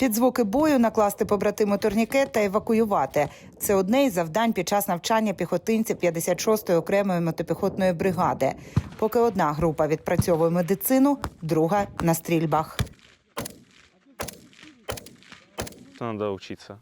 Під звуки бою накласти побратиму турнікет та евакуювати. Це одне із завдань під час навчання піхотинців 56-ї окремої мотопіхотної бригади. Поки одна група відпрацьовує медицину, друга на стрільбах. Надо учиться.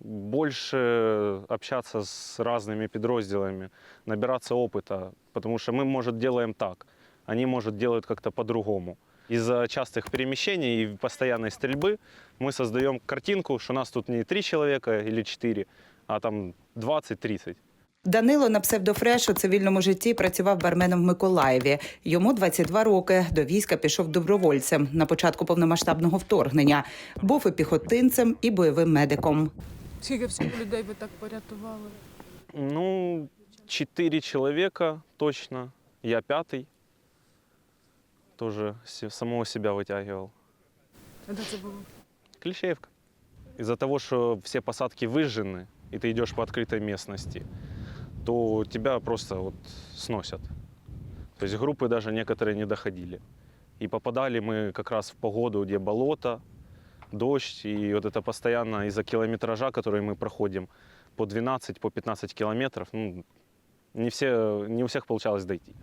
Больше общаться с разными подразделами, набираться опыта, потому что мы, может, делаем так, они, может, делают как-то по-другому. Из-за частых перемещений и постоянной стрельбы мы создаем картинку, что нас тут не три человека или четыре, а там 20-30. Данило на псевдофреш у цивільному житті працював барменом в Миколаєві. Йому 22 роки. До війська пішов добровольцем на початку повномасштабного вторгнення. Був і піхотинцем, і бойовим медиком. Скільки всього людей ви так порятували? Ну, четыре человека точно, я пятый. Тоже самого себя вытягивал. А де це було? Клещеевка. Из-за того, что все посадки выжжены, и ты идешь по открытой местности, то тебя просто вот сносят. То есть группы даже некоторые не доходили. И попадали мы как раз в погоду, где болото, дождь, и вот это постоянно из-за километража, который мы проходим, по 12, по 15 километров, ну, не, все, не у всех получалось дойти.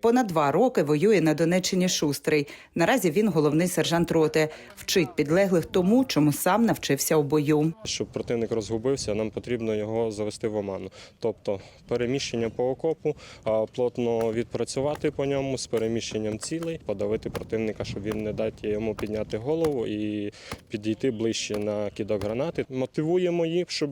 Понад два роки воює на Донеччині Шустрий. Наразі він головний сержант роти. Вчить підлеглих тому, чому сам навчився у бою. Щоб противник розгубився, нам потрібно його завести в оману. Тобто переміщення по окопу, плотно відпрацювати по ньому з переміщенням цілей, подавити противника, щоб він не дати йому підняти голову і підійти ближче на кидок гранати. Мотивуємо їх, щоб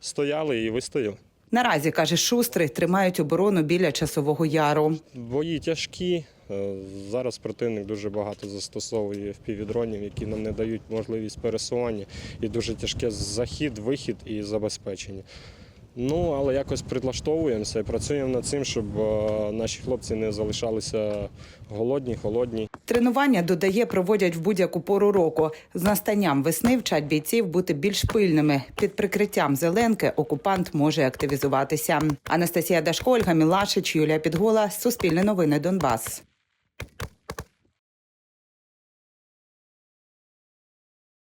стояли і вистояли. Наразі каже Шустрий, тримають оборону біля часового яру. Бої тяжкі. Е, Зараз противник дуже багато застосовує впівдронів, які нам не дають можливість пересування. І дуже тяжке захід, вихід і забезпечення. Ну, але якось підлаштовуємося і працюємо над цим, щоб е, наші хлопці не залишалися голодні, холодні. Тренування додає, проводять в будь-яку пору року. З настанням весни вчать бійців бути більш пильними. Під прикриттям зеленки окупант може активізуватися. Анастасія Дашко, Ольга Мілашич, Юлія Підгола. Суспільне новини Донбас.